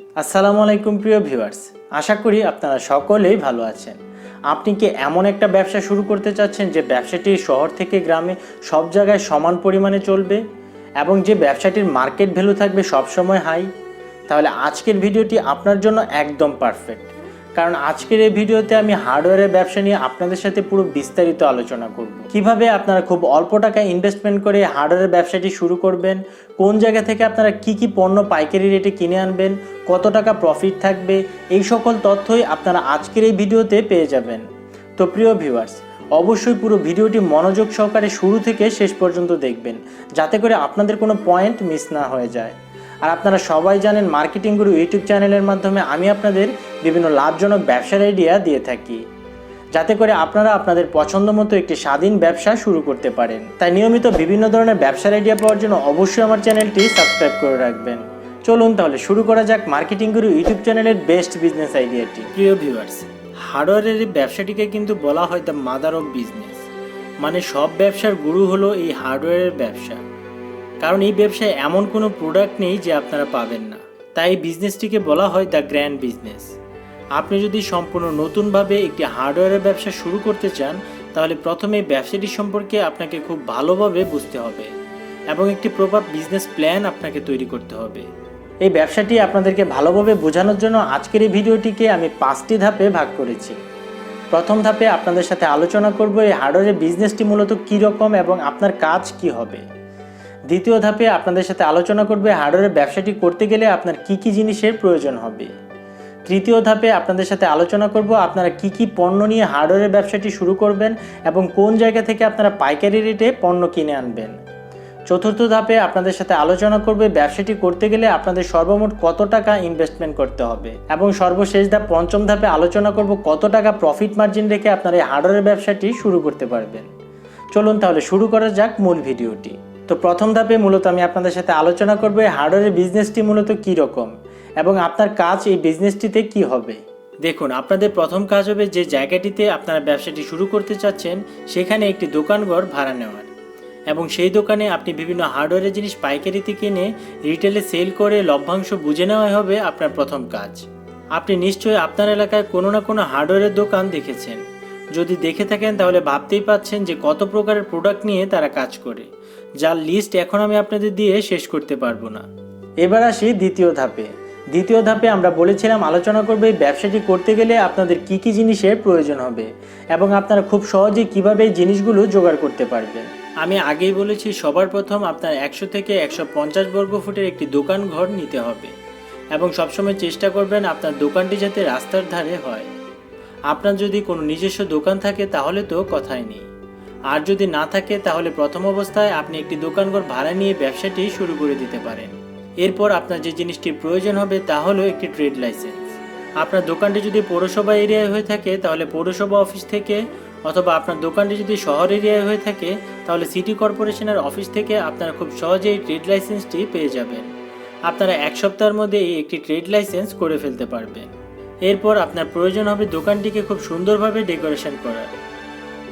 আসসালামু আলাইকুম প্রিয় ভিউয়ার্স। আশা করি আপনারা সকলেই ভালো আছেন। আপনি কি এমন একটা ব্যবসা শুরু করতে চাচ্ছেন যে ব্যবসাটি শহর থেকে গ্রামে সব জায়গায় সমান পরিমাণে চলবে এবং যে ব্যবসাটির মার্কেট ভ্যালু থাকবে সবসময় হাই? তাহলে আজকের ভিডিওটি আপনার জন্য একদম পারফেক্ট। কারণ আজকের এই ভিডিওতে আমি হার্ডওয়্যারের ব্যবসা নিয়ে আপনাদের সাথে পুরো বিস্তারিত আলোচনা করব। কীভাবে আপনারা খুব অল্প টাকা ইনভেস্টমেন্ট করে হার্ডওয়্যারের ব্যবসাটি শুরু করবেন, কোন জায়গা থেকে আপনারা কি কি পণ্য পাইকারি রেটে কিনে আনবেন, কত টাকা প্রফিট থাকবে, এই সকল তথ্যই আপনারা আজকের এই ভিডিওতে পেয়ে যাবেন। তো প্রিয় ভিউয়ার্স অবশ্যই পুরো ভিডিওটি মনোযোগ সহকারে শুরু থেকে শেষ পর্যন্ত দেখবেন, যাতে করে আপনাদের কোনো পয়েন্ট মিস না হয়ে যায়। আর আপনারা সবাই জানেন মার্কেটিং গুরু ইউটিউব চ্যানেলের মাধ্যমে আমি আপনাদের বিভিন্ন লাভজনক ব্যবসার আইডিয়া দিয়ে থাকি। যাতে করে আপনারা আপনাদের পছন্দ মতো একটি স্বাধীন ব্যবসা শুরু করতে পারেন। তাই নিয়মিত বিভিন্ন ধরনের ব্যবসার আইডিয়া পাওয়ার জন্য অবশ্যই আমার চ্যানেলটি সাবস্ক্রাইব করে রাখবেন। চলুন তাহলে শুরু করা যাক মার্কেটিং গুরু ইউটিউব চ্যানেলের বেস্ট বিজনেস আইডিয়াটি প্রিয় ভিউয়ার্স হার্ডওয়্যারের এই ব্যবসাটিকে কিন্তু বলা হয় দ্য মাদার অফ বিজনেস মানে সব ব্যবসার গুরু হলো এই হার্ডওয়্যারের ব্যবসা। কারণ এই ব্যবসায় এমন কোনো প্রোডাক্ট নেই যে আপনারা পাবেন না। তাই এই বিজনেসটিকে বলা হয় দ্য গ্র্যান্ড বিজনেস আপনি যদি সম্পূর্ণ নতুনভাবে একটি হার্ডওয়্যারের ব্যবসা শুরু করতে চান, তাহলে প্রথমে ব্যবসাটি সম্পর্কে আপনাকে খুব ভালোভাবে বুঝতে হবে এবং একটি প্রপার বিজনেস প্ল্যান আপনাকে তৈরি করতে হবে। এই ব্যবসাটি আপনাদেরকে ভালোভাবে বোঝানোর জন্য আজকের এই ভিডিওটিকে আমি পাঁচটি ধাপে ভাগ করেছি। প্রথম ধাপে আপনাদের সাথে আলোচনা করব এই হার্ডওয়্যারের বিজনেসটি মূলত কী রকম এবং আপনার কাজ কি হবে। দ্বিতীয় ধাপে আপনাদের সাথে আলোচনা করবে হার্ডওয়্যারের ব্যবসাটি করতে গেলে আপনার কি কি জিনিসের প্রয়োজন হবে। তৃতীয় ধাপে আপনাদের সাথে আলোচনা করব আপনারা কি কি পণ্য নিয়ে হার্ডওয়্যারের ব্যবসাটি শুরু করবেন এবং কোন জায়গা থেকে আপনারা পাইকারি রেটে পণ্য কিনে আনবেন। চতুর্থ ধাপে আপনাদের সাথে আলোচনা করবে ব্যবসাটি করতে গেলে আপনাদের সর্বমোট কত টাকা ইনভেস্টমেন্ট করতে হবে এবং সর্বশেষ ধাপ পঞ্চম ধাপে আলোচনা করব কত টাকা প্রফিট মার্জিন রেখে আপনারা এই হার্ডওয়্যারের ব্যবসাটি শুরু করতে পারবেন। চলুন তাহলে শুরু করা যাক মূল ভিডিওটি। তো প্রথম ধাপে মূলত আমি আপনাদের সাথে আলোচনা করব এই হার্ডওয়্যারের বিজনেসটি মূলত কী রকম এবং আপনার কাজ এই বিজনেসটিতে কি হবে। দেখুন, আপনাদের প্রথম কাজ হবে যে জায়গাটিতে আপনারা ব্যবসাটি শুরু করতে চাচ্ছেন, সেখানে একটি দোকানঘর ভাড়া নেওয়ার। এবং সেই দোকানে আপনি বিভিন্ন হার্ডওয়্যারের জিনিস পাইকারিতে কিনে রিটেলে সেল করে লভ্যাংশ বুঝে নেওয়াই হবে আপনার প্রথম কাজ। আপনি নিশ্চয়ই আপনার এলাকায় কোনো না কোনো হার্ডওয়্যারের দোকান দেখেছেন। যদি দেখে থাকেন তাহলে ভাবতেই পাচ্ছেন যে কত প্রকারের প্রোডাক্ট নিয়ে তারা কাজ করে। যার লিস্ট এখন আমি আপনাদের দিয়ে শেষ করতে পারব না। এবার আসি দ্বিতীয় ধাপে। দ্বিতীয় ধাপে আমরা বলেছিলাম আলোচনা করবে এই ব্যবসাটি করতে গেলে আপনাদের কি কি জিনিসের প্রয়োজন হবে এবং আপনারা খুব সহজেই কীভাবে এই জিনিসগুলো জোগাড় করতে পারবেন। আমি আগেই বলেছি সবার প্রথম আপনার একশো থেকে একশো পঞ্চাশ বর্গ ফুটের একটি দোকান ঘর নিতে হবে এবং সবসময় চেষ্টা করবেন আপনার দোকানটি যাতে রাস্তার ধারে হয়। আপনার যদি কোনো নিজস্ব দোকান থাকে তাহলে তো কথাই নেই। আর যদি না থাকে, তাহলে প্রথম অবস্থায় আপনি একটি দোকানঘর ভাড়া নিয়ে ব্যবসাটি শুরু করে দিতে পারেন। এরপর আপনার যে জিনিসটির প্রয়োজন হবে, তা হলো একটি ট্রেড লাইসেন্স। আপনার দোকানটি যদি পৌরসভা এরিয়ায় হয়ে থাকে, তাহলে পৌরসভা অফিস থেকে, অথবা আপনার দোকানটি যদি শহর এরিয়ায় হয়ে থাকে, তাহলে সিটি কর্পোরেশনের অফিস থেকে আপনারা খুব সহজেই ট্রেড লাইসেন্সটি পেয়ে যাবেন। আপনারা এক সপ্তাহের মধ্যে এই একটি ট্রেড লাইসেন্স করে ফেলতে পারবেন। এরপর আপনার প্রয়োজন হবে দোকানটিকে খুব সুন্দরভাবে ডেকোরেশন করার।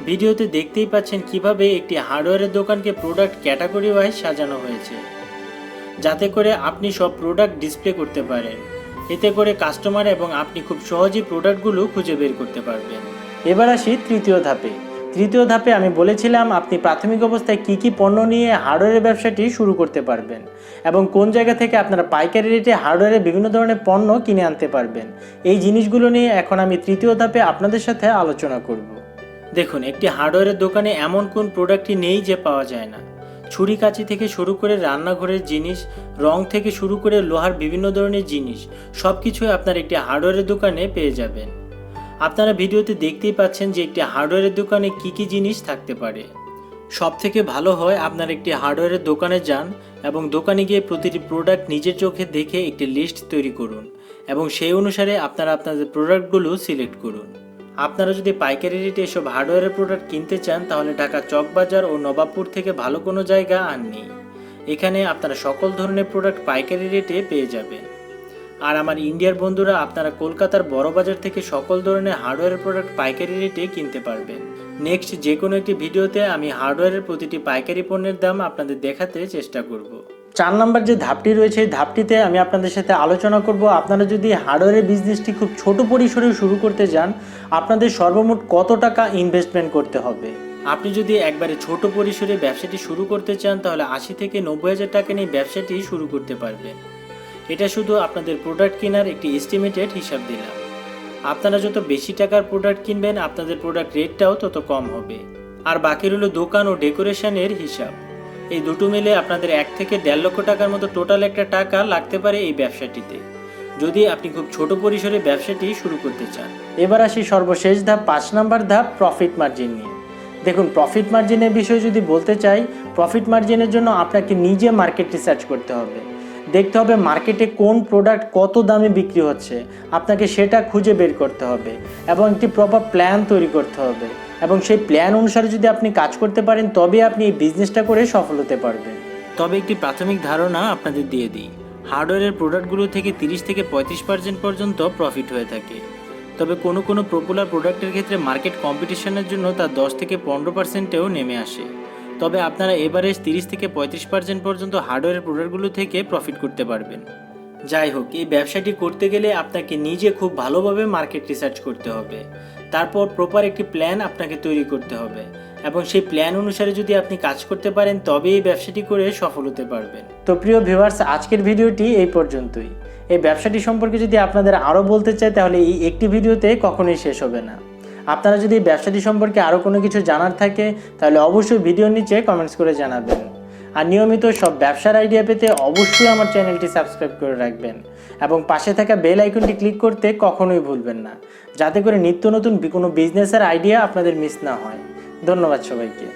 ভিডিওতে দেখতেই পাচ্ছেন কীভাবে একটি হার্ডওয়্যারের দোকানকে প্রোডাক্ট ক্যাটাগরি ওয়াইজ সাজানো হয়েছে। যাতে করে আপনি সব প্রোডাক্ট ডিসপ্লে করতে পারেন। এতে করে কাস্টমার এবং আপনি খুব সহজেই প্রোডাক্টগুলো খুঁজে বের করতে পারবেন। এবার আসি তৃতীয় ধাপে। তৃতীয় ধাপে আমি বলেছিলাম আপনি প্রাথমিক অবস্থায় কি কি পণ্য নিয়ে হার্ডওয়্যারের ব্যবসাটি শুরু করতে পারবেন এবং কোন জায়গা থেকে আপনারা পাইকারি রেটে হার্ডওয়্যারের বিভিন্ন ধরনের পণ্য কিনে আনতে পারবেন। এই জিনিসগুলো নিয়ে এখন আমি তৃতীয় ধাপে আপনাদের সাথে আলোচনা করব। দেখুন, একটি হার্ডওয়্যারের দোকানে এমন কোন প্রোডাক্টই নেই যে পাওয়া যায় না। ছুরি কাঁচি থেকে শুরু করে রান্নাঘরের জিনিস, রং থেকে শুরু করে লোহার বিভিন্ন ধরনের জিনিস সব কিছুই আপনার একটি হার্ডওয়্যারের দোকানে পেয়ে যাবেন। আপনারা ভিডিওতে দেখতেই পাচ্ছেন যে একটি হার্ডওয়্যারের দোকানে কি কি জিনিস থাকতে পারে। সব থেকে ভালো হয় আপনার একটি হার্ডওয়্যারের দোকানে যান এবং দোকানে গিয়ে প্রতিটি প্রোডাক্ট নিজের চোখে দেখে একটি লিস্ট তৈরি করুন এবং সেই অনুসারে আপনারা আপনাদের প্রোডাক্টগুলো সিলেক্ট করুন। আপনারা যদি পাইকারি রেটে এসব হার্ডওয়্যারের প্রোডাক্ট কিনতে চান, তাহলে ঢাকা চকবাজার ও নবাবপুর থেকে ভালো কোনো জায়গা আননি এখানে আপনারা সকল ধরনের প্রোডাক্ট পাইকারি রেটে পেয়ে যাবেন। আর আমার ইন্ডিয়ার বন্ধুরা, আপনারা কলকাতার বড় বাজার থেকে সকল ধরনের হার্ডওয়্যারের প্রোডাক্ট পাইকারি রেটে কিনতে পারবেন। নেক্সট যে কোনো একটি ভিডিওতে আমি হার্ডওয়্যারের প্রতিটি পাইকারি পণ্যের দাম আপনাদের দেখাতে চেষ্টা করব। চার নম্বর যে ধাপটি রয়েছে, এই ধাপটিতে আমি আপনাদের সাথে আলোচনা করব। আপনারা যদি হার্ডওয়্যারের বিজনেসটি খুব ছোট পরিসরে শুরু করতে যান, আপনাদের সর্বমোট কত টাকা ইনভেস্টমেন্ট করতে হবে? আপনি যদি একবারে ছোট পরিসরে ব্যবসাটি শুরু করতে চান, তাহলে আশি থেকে নব্বই হাজার টাকা নিয়ে ব্যবসাটি শুরু করতে পারবেন। এটা শুধু আপনাদের প্রোডাক্ট কেনার একটি এস্টিমেটেড হিসাব দিলাম। আপনারা যত বেশি টাকার প্রোডাক্ট কিনবেন, আপনাদের প্রোডাক্ট রেটটাও তত কম হবে। আর বাকি রইল দোকান ও ডেকোরেশনের হিসাব। এই দুটো মিলে আপনাদের এক থেকে দেড় লক্ষ টাকার মতো টোটাল একটা টাকা লাগতে পারে এই ব্যবসাটিতে। যদি আপনি খুব ছোট পরিসরে ব্যবসাটি শুরু করতে চান। এবার আসি সর্বশেষ ধাপ, পাঁচ নাম্বার ধাপ প্রফিট মার্জিন নিয়ে। দেখুন প্রফিট মার্জিনের বিষয়ে যদি বলতে চাই প্রফিট মার্জিনের জন্য আপনাকে নিজে মার্কেট রিসার্চ করতে হবে। দেখতে হবে মার্কেটে কোন প্রোডাক্ট কত দামে বিক্রি হচ্ছে। আপনাকে সেটা খুঁজে বের করতে হবে এবং একটি প্রপার প্ল্যান তৈরি করতে হবে। এবং সেই প্ল্যান অনুসারে যদি আপনি কাজ করতে পারেন তবে আপনি এই বিজনেসটা করে সফল হতে পারবেন। তবে একটি প্রাথমিক ধারণা আপনাদের দিয়ে দিই। হার্ডওয়্যারের প্রোডাক্টগুলো থেকে তিরিশ থেকে পঁয়ত্রিশ পার্সেন্ট পর্যন্ত প্রফিট হয়ে থাকে। তবে কোনো কোনো পপুলার প্রোডাক্টের ক্ষেত্রে মার্কেট কম্পিটিশনের জন্য তা দশ থেকে পনেরো পার্সেন্টেও নেমে আসে। তবে আপনারা এভারেজ তিরিশ থেকে পঁয়ত্রিশ পার্সেন্ট পর্যন্ত হার্ডওয়্যারের প্রোডাক্টগুলো থেকে প্রফিট করতে পারবেন। যাই হোক, এই ব্যবসাটি করতে গেলে আপনাকে নিজে খুব ভালোভাবে মার্কেট রিসার্চ করতে হবে। তারপর প্রপার একটি প্ল্যান আপনাকে তৈরি করতে হবে। এবং সেই প্ল্যান অনুসারে যদি আপনি কাজ করতে পারেন তবে এই ব্যবসাটি করে সফল হতে পারবেন। তো প্রিয় ভিউয়ার্স আজকের ভিডিওটি এই পর্যন্তই। এই ব্যবসাটি সম্পর্কে যদি আপনাদের আরও বলতে চাই, তাহলে এই একটি ভিডিওতে কখনোই শেষ হবে না। আপনারা যদি এই ব্যবসাটি সম্পর্কে আরও কোনো কিছু জানার থাকে, তাহলে অবশ্যই ভিডিওর নিচে কমেন্টস করে জানাবেন। আর নিয়মিত সব ব্যবসার আইডিয়া পেতে অবশ্যই আমার চ্যানেলটি সাবস্ক্রাইব করে রাখবেন। এবং পাশে থাকা বেল আইকনটি ক্লিক করতে কখনোই ভুলবেন না, যাতে করে নিত্য নতুন কোনো বিজনেসের আইডিয়া আপনাদের মিস না হয়। ধন্যবাদ সবাইকে।